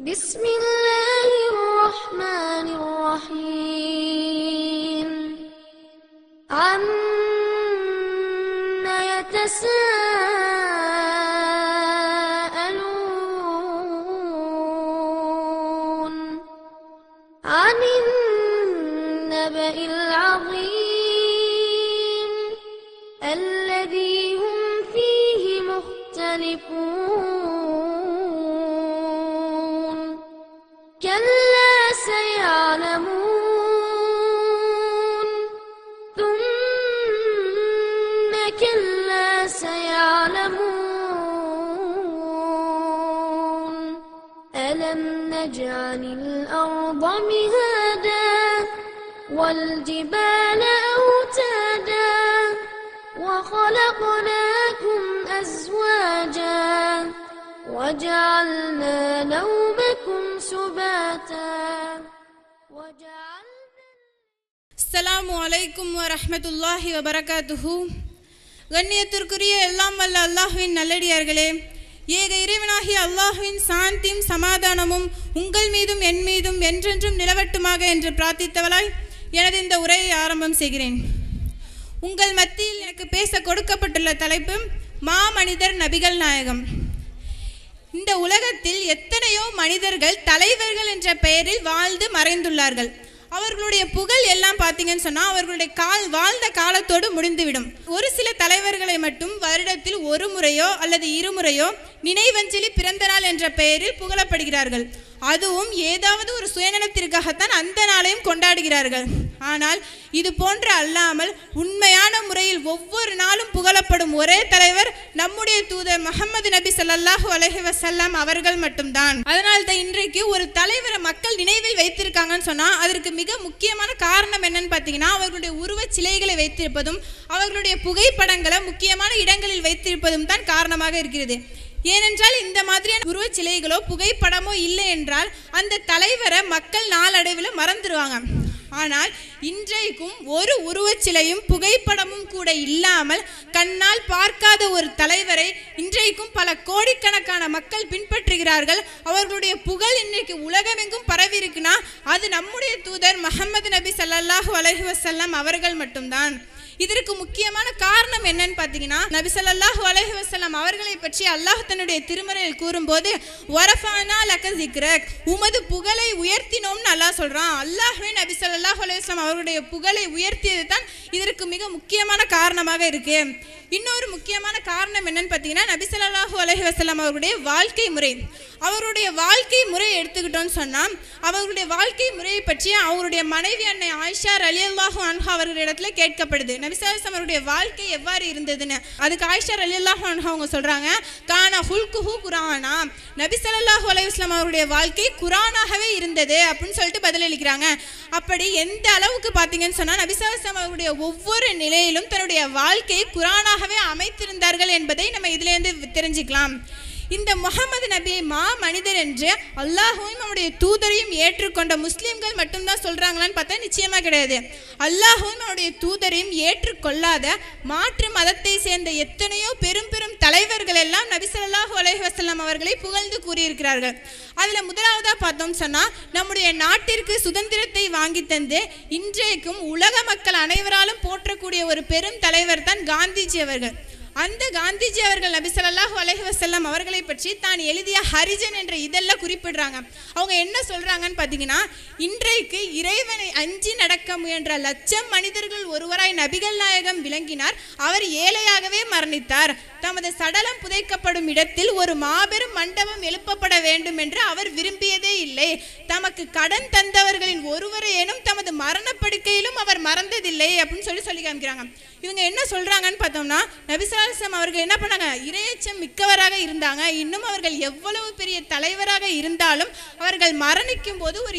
بسم الله الرحمن الرحيم. عم يتساءلون عن النبأ العظيم الذي هم فيه مختلفون. نجعل الأرض مهادا والجبال أوتادا وخلقناكم أزواجا وجعلنا نومكم سباتا وجعلنا அஸ்ஸலாமு அலைக்கும் வரஹ்மத்துல்லாஹி வபரகாத்துஹு கண்ணியத்திற்குரிய எல்லாம் வல்ல அல்லாஹ்வின் நல்லடியார்களே ஏக இறைவனாகிய அல்லாஹுவின் சாந்தியும் சமாதானமும் உங்கள் மீதும் என் மீதும் என்றென்றும் நிலவட்டுமாக என்று பிரார்த்தித்தவளாய் எனது இந்த உரையை ஆரம்பம் செய்கிறேன். உங்கள் மத்தியில் எனக்கு பேச கொடுக்கப்பட்டுள்ள தலைப்பு மாமனிதர் நபிகள் நாயகம். இந்த உலகத்தில் எத்தனையோ மனிதர்கள் தலைவர்கள் என்ற பெயரில் வாழ்ந்து மறைந்துள்ளார்கள். அவர்களுடைய புகழ் எல்லாம் பார்த்தீங்கன்னு சொன்னால் அவர்களுடைய கால் வாழ்ந்த காலத்தோடு முடிந்துவிடும். ஒரு சில தலைவர்களை மட்டும் வருடத்தில் ஒரு முறையோ அல்லது இருமுறையோ நினைவஞ்சலி பிறந்த நாள் என்ற பெயரில் புகழப்படுகிறார்கள். அதுவும் ஏதாவது ஒரு சுயநலத்திற்காகத்தான் அந்த நாளையும் கொண்டாடுகிறார்கள். ஆனால் இது போன்ற அல்லாமல் உண்மையான முறையில் ஒவ்வொரு நாளும் புகழப்படும் ஒரே தலைவர் நம்முடைய தூதர் முகமது நபி ஸல்லல்லாஹு அலஹி வசல்லாம் அவர்கள் மட்டும்தான். அதனால் தான் இன்றைக்கு ஒரு தலைவரை மக்கள் நினைவில் வைத்திருக்காங்கன்னு சொன்னால் அதற்கு மிக முக்கியமான காரணம் என்னன்னு பார்த்தீங்கன்னா அவர்களுடைய உருவச் சிலைகளை வைத்திருப்பதும் அவர்களுடைய புகைப்படங்களை முக்கியமான இடங்களில் வைத்திருப்பதும் தான் காரணமாக இருக்கிறது. ஏனென்றால் இந்த மாதிரியான உருவச் சிலைகளோ புகைப்படமோ இல்லை என்றால் அந்த தலைவரை மக்கள் நாளடைவில் மறந்துடுவாங்க ஆனால் இன்றைக்கும் ஒரு உருவச்சிலையும் புகைப்படமும் கூட இல்லாமல் கண்ணால் பார்க்காத ஒரு தலைவரை இன்றைக்கும் பல கோடிக்கணக்கான மக்கள் பின்பற்றுகிறார்கள். அவர்களுடைய புகழ் இன்றைக்கு உலகமெங்கும் பரவி இருக்குன்னா அது நம்முடைய தூதர் முகமது நபி சல்லாஹூ அலஹி வசல்லாம் அவர்கள் மட்டும்தான். இதற்கு முக்கியமான காரணம் என்னன்னு பார்த்தீங்கன்னா நபிசல்லாஹு அலஹி வசலாம் அவர்களை பற்றி அல்லாஹ் தன்னுடைய திருமறையில் கூறும்போது வரஃபானா லக உமது புகழை உயர்த்தினோம்னு அல்லாஹ் சொல்றான். அல்லாஹ்வே நபி ஸல்லல்லாஹு அலைஹி அவருடைய புகழை உயர்த்தியது தான் இதற்கு மிக முக்கியமான காரணமாக இருக்கு. இன்னொரு முக்கியமான காரணம் என்னன்னு பார்த்தீங்கன்னா நபிசல்லாஹு அலஹி வசலாம் அவருடைய வாழ்க்கை முறை. அவருடைய வாழ்க்கை முறை எடுத்துக்கிட்டோன்னு சொன்னால் அவர்களுடைய வாழ்க்கை முறையை பற்றி அவருடைய மனைவி அன்னை ஆயிஷா ரலியல்லாஹு அன்ஹா அவர்களிடத்தில் கேட்கப்படுது. நபிசாஸ் அவருடைய வாழ்க்கை எவ்வாறு இருந்ததுன்னு. அதுக்கு ஆயிஷா ரலியல்லாஹு அன்ஹா அவங்க சொல்கிறாங்க கானா ஹுல்குஹு குரானா. நபிசல்லாஹு அலையுஸ்லாம் அவருடைய வாழ்க்கை குரானாகவே இருந்தது அப்படின்னு சொல்லிட்டு பதிலளிக்கிறாங்க. அப்படி எந்த அளவுக்கு பார்த்தீங்கன்னு சொன்னால் நபிசாஸ் அவருடைய ஒவ்வொரு நிலையிலும் தன்னுடைய வாழ்க்கையை குரானாகவே அமைத்திருந்தார்கள் என்பதை நம்ம இதிலேருந்து தெரிஞ்சுக்கலாம். இந்த முகமது நபியை மா மனிதர் என்று அல்லாஹுவையும் அவருடைய தூதரையும் ஏற்றுக்கொண்ட முஸ்லிம்கள் மட்டும்தான் சொல்றாங்களான்னு பார்த்தா நிச்சயமா கிடையாது. அல்லாஹுவும் அவருடைய தூதரையும் ஏற்றுக்கொள்ளாத மாற்று மதத்தை சேர்ந்த எத்தனையோ பெரும் பெரும் தலைவர்கள் எல்லாம் நபிசல்லா ஸல்லல்லாஹு அவர்களை புகழ்ந்து கூறியிருக்கிறார்கள். அதில் முதலாவதாக பார்த்தோம் சொன்னால் நம்முடைய நாட்டிற்கு சுதந்திரத்தை வாங்கி தந்து இன்றைக்கும் உலக மக்கள் அனைவராலும் போற்றக்கூடிய ஒரு பெரும் தலைவர் தான் காந்திஜி அவர்கள். அந்த காந்திஜி அவர்கள் நபி ஸல்லல்லாஹு அலைஹி வஸல்லம் அவர்களை பற்றி தான் எழுதிய ஹரிஜன் என்ற இதெல்லாம் குறிப்பிடுறாங்க. அவங்க என்ன சொல்கிறாங்கன்னு பார்த்தீங்கன்னா இன்றைக்கு இறைவனை அஞ்சி நடக்க முயன்ற லட்சம் மனிதர்கள் ஒருவராய் நபிகள் நாயகம் விளங்கினார். அவர் ஏழையாகவே மரணித்தார். தமது சடலம் புதைக்கப்படும் இடத்தில் ஒரு மாபெரும் மண்டபம் எழுப்பப்பட வேண்டும் என்று அவர் விரும்பியதே இல்லை. தமக்கு கடன் தந்தவர்களின் ஒருவரையேனும் தமது மரணப்படுக்கையிலும் அவர் மறந்ததில்லை அப்படின்னு சொல்லி சொல்லி காமிக்கிறாங்க. இவங்க என்ன சொல்கிறாங்கன்னு பார்த்தோம்னா நபிசலாசம் அவர்கள் என்ன பண்ணாங்க? இரையச்சம் மிக்கவராக இருந்தாங்க. இன்னும் அவர்கள் எவ்வளவு பெரிய தலைவராக இருந்தாலும் அவர்கள் மரணிக்கும் போது ஒரு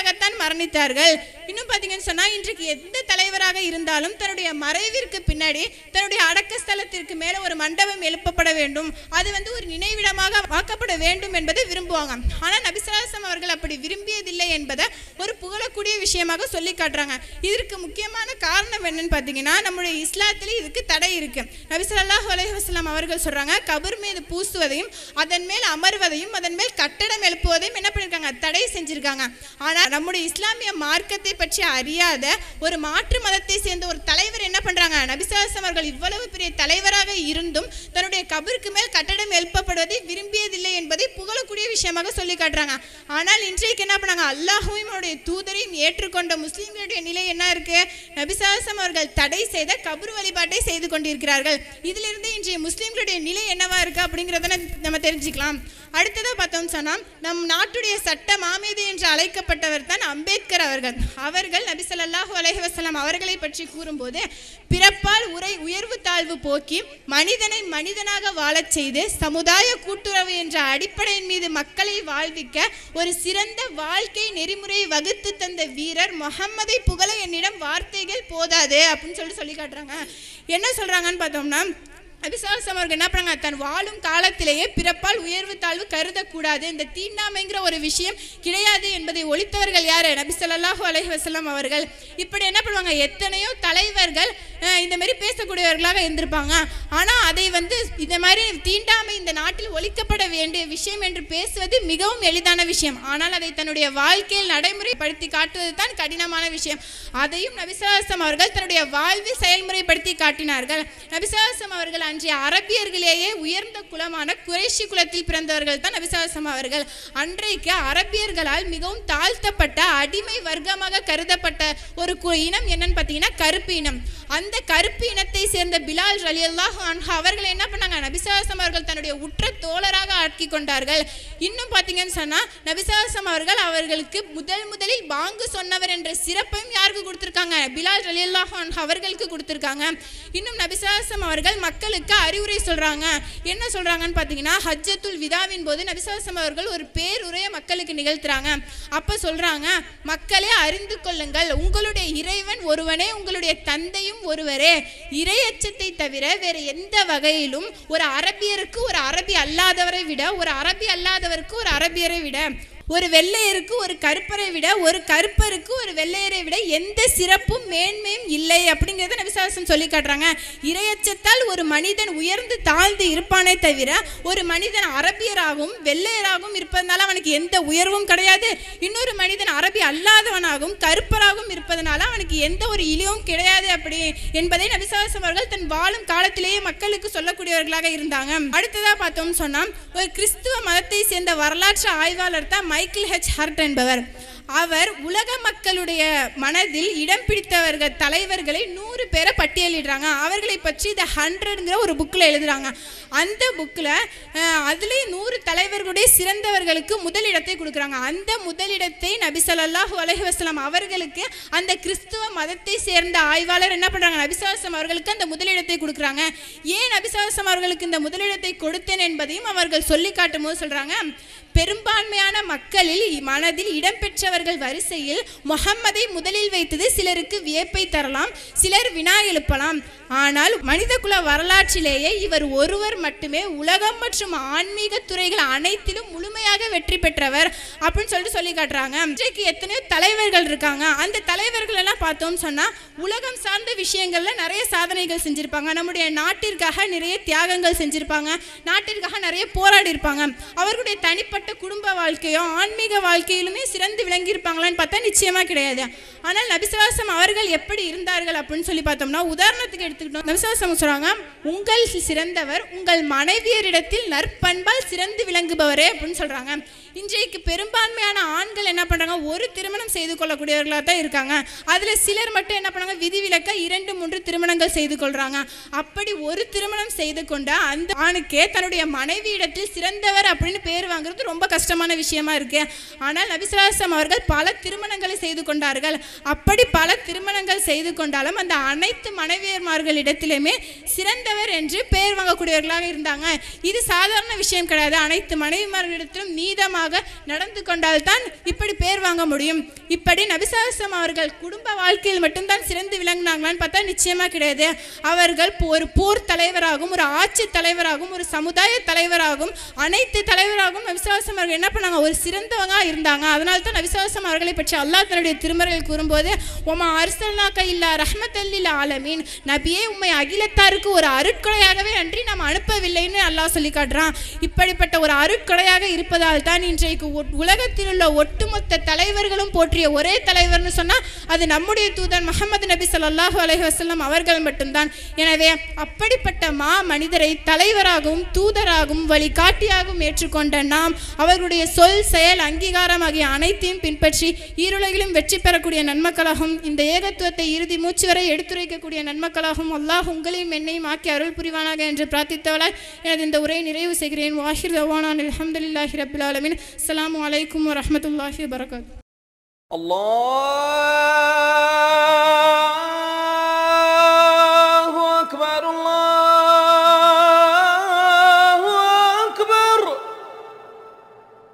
ஏழையாகத்தான் மரணித்தார்கள். இன்னும் பார்த்தீங்கன்னு சொன்னால் இன்றைக்கு எந்த தலைவராக இருந்தாலும் தன்னுடைய மறைவிற்கு பின்னாடி தன்னுடைய அடக்க ஸ்தலத்திற்கு மேலே ஒரு மண்டபம் எழுப்பப்பட வேண்டும். அது வந்து ஒரு நினைவிடமாக வாக்கப்பட வேண்டும் என்பதை விரும்புவாங்க. ஆனால் நபிசராசம் அவர்கள் அப்படி விரும்பியதில்லை என்பதை ஒரு புகழக்கூடிய விஷயமாக சொல்லி காட்டுறாங்க. இதற்கு முக்கியமான காரணம் என்னன்னு பார்த்தீங்கன்னா நம்முடைய இஸ்லாத்திலே இதுக்கு தடை இருக்கு. நபிசல்லாஹ் ஸல்லல்லாஹு அவர்கள் சொல்றாங்க கபர் மீது பூசுவதையும் அதன் மேல் அமர்வதையும் அதன் மேல் கட்டடம் எழுப்புவதையும் என்ன பண்ணியிருக்காங்க தடை செஞ்சிருக்காங்க. ஆனால் நம்முடைய இஸ்லாமிய மார்க்கத்தை பற்றி அறியாத ஒரு மாற்று மதத்தை சேர்ந்த ஒரு தலைவர் என்ன பண்றாங்க? நபிசாசம் அவர்கள் இவ்வளவு பெரிய தலைவராக இருந்தும் தன்னுடைய கபருக்கு மேல் கட்டடம் எழுப்பப்படுவதை விரும்பியதில்லை என்பதை புகழக்கூடிய விஷயமாக சொல்லி காட்டுறாங்க. ஆனால் இன்றைக்கு என்ன பண்ணாங்க? அல்லாஹுவையும் அவருடைய தூதரையும் ஏற்றுக்கொண்ட முஸ்லீம்களுடைய நிலை என்ன இருக்கு? நபிசாசம் அவர்கள் தடை செய்த கபர் வழிபாட்டை செய்து கொண்டிருக்கிறார்கள். இதிலிருந்து இன்றைய முஸ்லீம்களுடைய நிலை என்னவா இருக்கு அப்படிங்கிறத நம்ம தெரிஞ்சுக்கலாம். அடுத்ததாக பார்த்தோம் சொன்னா நம் நாட்டுடைய சட்ட மாமேதை என்று அழைக்கப்பட்டவர் தான் அம்பேத்கர் அவர்கள். அவர்கள் நபி ஸல்லல்லாஹு அலைஹி வஸல்லம் அவர்களை பற்றி கூறும்போது பிறப்பால் உரை உயர்வு தாழ்வு போக்கி மனிதனை மனிதனாக வாழச் செய்து சமுதாய கூட்டுறவு என்ற அடிப்படையின் மீது மக்களை வாழ்விக்க ஒரு சிறந்த வாழ்க்கை நெறிமுறையை வகுத்து தந்த வீரர் முகம்மதை புகழ என்னிடம் வார்த்தைகள் போதாது அப்படின்னு சொல்லி சொல்லி காட்டுறாங்க. என்ன சொல்கிறாங்கன்னு பார்த்தோம்னா அபிசாசம் அவர்கள் என்ன பண்ணாங்க தன் வாழும் காலத்திலேயே பிறப்பால் உயர்வு தாழ்வு கருதக்கூடாது. இந்த தீண்டாமைங்கிற ஒரு விஷயம் கிடையாது என்பதை ஒழித்தவர்கள் யார்? நபி ஸல்லல்லாஹு அவர்கள். இப்படி என்ன பண்ணுவாங்க? எத்தனையோ தலைவர்கள் இந்த மாதிரி பேசக்கூடியவர்களாக இருந்திருப்பாங்க. ஆனால் அதை வந்து இந்த மாதிரி தீண்டாமை இந்த நாட்டில் ஒழிக்கப்பட வேண்டிய விஷயம் என்று பேசுவது மிகவும் எளிதான விஷயம். ஆனால் அதை தன்னுடைய வாழ்க்கையில் நடைமுறைப்படுத்தி காட்டுவது தான் கடினமான விஷயம். அதையும் நபிசாசம் அவர்கள் தன்னுடைய வாழ்வில் செயல்முறைப்படுத்தி காட்டினார்கள். நபிசாசம் அவர்கள் அன்றைய அரபியர்களேயே உயர்ந்த குலமான குறைஷி குலத்தில் பிறந்தவர்கள் தான் நபிசாசம் அவர்கள். அன்றைக்கு அரபியர்களால் மிகவும் தாழ்த்தப்பட்ட அடிமை வர்க்கமாக கருதப்பட்ட ஒரு கு- இனம் என்னன்னு பார்த்தீங்கன்னா கருப்பு இனம். அந்த கருப்பு இனத்தை சேர்ந்த பிலால் ரலியல்லாஹு அவர்கள் அவர்களை என்ன பண்ணாங்க? நபிசாசம் அவர்கள் தன்னுடைய உற்ற தோழராக ஆக்கி கொண்டார்கள். இன்னும் பார்த்தீங்கன்னு சொன்னால் நபிசாசம் அவர்கள் அவர்களுக்கு முதல் முதலில் பாங்கு சொன்னவர் என்ற சிறப்பையும் யாருக்கு கொடுத்துருக்காங்க? பிலால் ரலியல்லாஹு அவர்களுக்கு கொடுத்துருக்காங்க. இன்னும் நபிசாசம் அவர்கள் மக்களுக்கு அறிவுரை சொல்கிறாங்க என்ன சொல்கிறாங்கன்னு பார்த்தீங்கன்னா ஹஜ்ஜத்துல் விதாவின் போது நபிசாசம் அவர்கள் ஒரு பேருரையை மக்களுக்கு நிகழ்த்துறாங்க. அப்போ சொல்கிறாங்க மக்களே அறிந்து கொள்ளுங்கள். உங்களுடைய இறைவன் ஒருவனே உங்களுடைய தந்தையும் ஒருவரே. இறையச்சத்தை தவிர வேறு எந்த வகையிலும் ஒரு அரபியருக்கு ஒரு அரபி அல்லாதவரை விட ஒரு அரபி அல்லாதவருக்கு ஒரு அரபியரை விட ஒரு வெள்ளையருக்கு ஒரு கருப்பரை விட ஒரு கருப்பருக்கு ஒரு வெள்ளையரை விட எந்த சிறப்பும் மேன்மையும் இல்லை அப்படிங்கிறத நபிசாசம் சொல்லி காட்டுறாங்க. இரையச்சத்தால் ஒரு மனிதன் உயர்ந்து தாழ்ந்து இருப்பானே தவிர ஒரு மனிதன் அரபியராகவும் வெள்ளையராகவும் இருப்பதனால அவனுக்கு எந்த உயர்வும் கிடையாது. இன்னொரு மனிதன் அரபி அல்லாதவனாகவும் கருப்பராகவும் இருப்பதனால அவனுக்கு எந்த ஒரு இழிவும் கிடையாது அப்படி என்பதை நபிசாசம் அவர்கள் தன் வாழும் காலத்திலேயே மக்களுக்கு சொல்லக்கூடியவர்களாக இருந்தாங்க. அடுத்ததாக பார்த்தோம்னு சொன்னால் ஒரு கிறிஸ்துவ மதத்தை சேர்ந்த வரலாற்று ஆய்வாளர் தான் மைக்கேல் ஹெச் ஹர்ட் என்பவர். அவர் உலக மக்களுடைய மனதில் இடம் பிடித்தவர்கள் தலைவர்களை நூறு நூறு பேரை பட்டியலிடுறாங்க. அவர்களை பற்றி த ஹண்ட்ரட்ங்கிற ஒரு புக்கில் எழுதுறாங்க. அந்த புக்கில் அதுலேயும் நூறு தலைவர்களுடைய சிறந்தவர்களுக்கு முதலிடத்தை கொடுக்குறாங்க. அந்த முதலிடத்தை நபி அலஹி வஸ்லாம் அவர்களுக்கு அந்த கிறிஸ்துவ மதத்தை சேர்ந்த ஆய்வாளர் என்ன பண்ணுறாங்க நபிசாசம் அவர்களுக்கு அந்த முதலிடத்தை கொடுக்குறாங்க. ஏன் நபிசாசம் அவர்களுக்கு இந்த முதலிடத்தை கொடுத்தேன் என்பதையும் அவர்கள் சொல்லி காட்டும் போது சொல்கிறாங்க பெரும்பான்மையான மக்களில் மனதில் இடம்பெற்றவர்கள் வரிசையில் முகம்மதை முதலில் வைத்தது சிலருக்கு வியப்பை தரலாம். சிலர் வினா எழுப்பலாம் ஆனால் மனிதகுல வரலாற்றிலேயே இவர் ஒருவர் மட்டுமே உலகம் மற்றும் ஆன்மீக துறைகள் அனைத்திலும் முழுமையாக வெற்றி பெற்றவர் அப்படின்னு சொல்லிட்டு சொல்லி காட்டுறாங்க. இன்றைக்கு எத்தனையோ தலைவர்கள் இருக்காங்க. அந்த தலைவர்கள் எல்லாம் பார்த்தோம்னு சொன்னா உலகம் சார்ந்த விஷயங்கள்ல நிறைய சாதனைகள் செஞ்சிருப்பாங்க. நம்முடைய நாட்டிற்காக நிறைய தியாகங்கள் செஞ்சிருப்பாங்க. நாட்டிற்காக நிறைய போராடி இருப்பாங்க. அவர்களுடைய தனிப்பட்ட குடும்ப வாழ்க்கையோ ஆன்மீக வாழ்க்கையிலுமே சிறந்து விளங்கியிருப்பாங்களான்னு பார்த்தா நிச்சயமா கிடையாது. ஆனால் நபிசுவாசம் அவர்கள் எப்படி இருந்தார்கள் அப்படின்னு சொல்லி பார்த்தோம்னா உதாரணத்துக்கு எடுத்துக்கிட்டோம். நபிசுவாசம் சொல்றாங்க உங்கள் சிறந்தவர் உங்கள் மனைவியரிடத்தில் நற்பண்பால் சிறந்து விளங்குபவரே அப்படின்னு சொல்றாங்க. இன்றைக்கு பெரும்பான்மையான ஆண்கள் என்ன பண்றாங்க ஒரு திருமணம் செய்து கொள்ளக்கூடியவர்களாக தான் இருக்காங்க. அதில் சிலர் மட்டும் என்ன பண்ணாங்க விதிவிலக்க இரண்டு மூன்று திருமணங்கள் செய்து கொள்றாங்க. அப்படி ஒரு திருமணம் செய்து கொண்ட அந்த ஆணுக்கே தன்னுடைய மனைவியிடத்தில் சிறந்தவர் அப்படின்னு பேர் வாங்குறது ரொம்ப கஷ்டமான விஷயமா இருக்கு. ஆனால் நபிசுலாசம் அவர்கள் பல திருமணங்களை செய்து கொண்டார்கள். அப்படி பல திருமணங்கள் செய்து கொண்டாலும் அந்த அனைத்து மனைவியர்மார்களிடத்திலுமே சிறந்தவர் என்று பெயர் வாங்கக்கூடியவர்களாக இருந்தாங்க. இது சாதாரண விஷயம் கிடையாது. அனைத்து மனைவிமார்களிடத்திலும் நீதமாக நடந்து கொண்டால்தான் இப்படி பேர் வாங்க முடியும். இப்படி நபிசாசம் அவர்கள் குடும்ப வாழ்க்கையில் மட்டும்தான் சிறந்து விளங்கினாங்களான்னு பார்த்தா நிச்சயமாக கிடையாது. அவர்கள் ஒரு போர் தலைவராகவும் ஒரு ஆட்சி தலைவராகவும் ஒரு சமுதாய தலைவராகவும் அனைத்து தலைவராகவும் நபிசாசம் அவர்கள் என்ன பண்ணாங்க? ஒரு சிறந்தவங்க இருந்தாங்க. அதனால தான் நபிசாசம் அவர்களை பற்றி அல்லாஹ் தன்னுடைய திருமறையில் கூறும்போது ஒமா ரஹ்மத் அல்லி ரஹ்மத்தல்லில் ஆலமீன். நபியே உண்மை அகிலத்தாருக்கு ஒரு அருட்கொலையாகவே அன்றி நாம் அனுப்பவில்லைன்னு அல்லாஹ் சொல்லி காட்டுறான். இப்படிப்பட்ட ஒரு அருட்கொலையாக இருப்பதால் தான் இன்றைக்கு உலகத்தில் உள்ள ஒட்டுமொத்த தலைவர்களும் போற்றிய ஒரே தலைவர்னு சொன்னால் அது நம்முடைய தூதன் முகமது நபி சொல்லாஹு அலஹி வசல்லம் அவர்கள் மட்டும்தான். எனவே அப்படிப்பட்ட மா மனிதரை தலைவராகவும் தூதராகவும் வழிகாட்டியாகவும் ஏற்றுக்கொண்ட நாம் அவர்களுடைய சொல் செயல் அங்கீகாரம் ஆகிய அனைத்தையும் பின்பற்றி ஈருலகிலும் வெற்றி பெறக்கூடிய நன்மக்களாகவும் இந்த ஏகத்துவத்தை இறுதி மூச்சு வரை எடுத்து எடுத்துரைக்கக்கூடிய நன்மக்களாகவும் அல்லாஹ் உங்களையும் என்னையும் ஆக்கி அருள் புரிவானாக என்று பிரார்த்தித்தவளாய் எனது இந்த உரை நிறைவு செய்கிறேன். வாஹிர் தவானான். அலமதுல்லாஹி ரபுல் ஆலமின். அஸ்லாம் வலைக்கம் வரமத்துல்லாஹி வரகாத் அல்லாஹ்